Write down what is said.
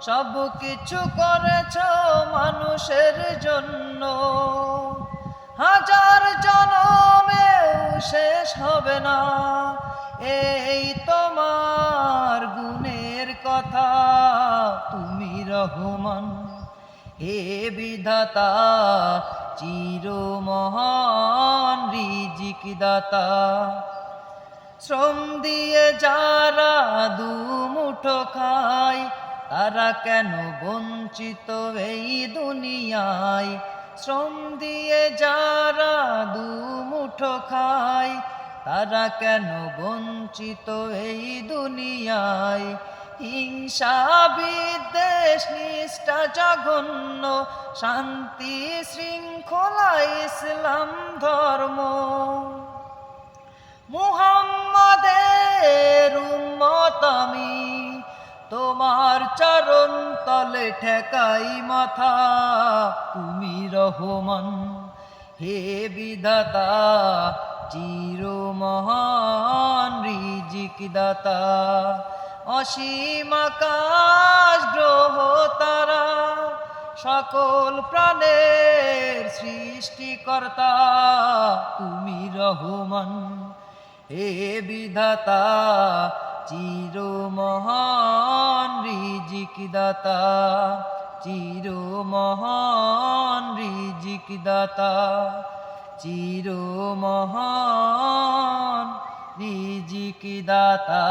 সব কিছু করেছ মানুষের জন্য। হাজার জনমেও শেষ হবে না। এই তোমার গুণের কথা তুমি রহমান। হে বিধাতা, চির মহান রিজিক দাতা। শ্রম দিয়ে যারা দু মুঠো খায় তারা কেন বঞ্চিত এই দুনিয়ায়? শ্রম দিয়ে যারা দুমুঠো খায়, তারা কেন বঞ্চিত এই দুনিয়ায়? হিংসা বিদ্বেষ নিষ্ঠা জঘন্য, শান্তি শৃঙ্খলা ইসলাম ধর্ম। মুহাম্মাদের উম্মত আমি, তোমার চরণ তলে ঠেকাই মাথা, তুমি রহমান। হে বিধাতা চির মহান রিজিক দাতা অসীম আকাশ, গ্রহ, তারা সকল প্রাণের সৃষ্টিকর্তা, তুমি রহমান। হে বিধাতা চির মহান রিজিক দাতা চির মহান রিজিক দাতা চির মহান রিজিক দাতা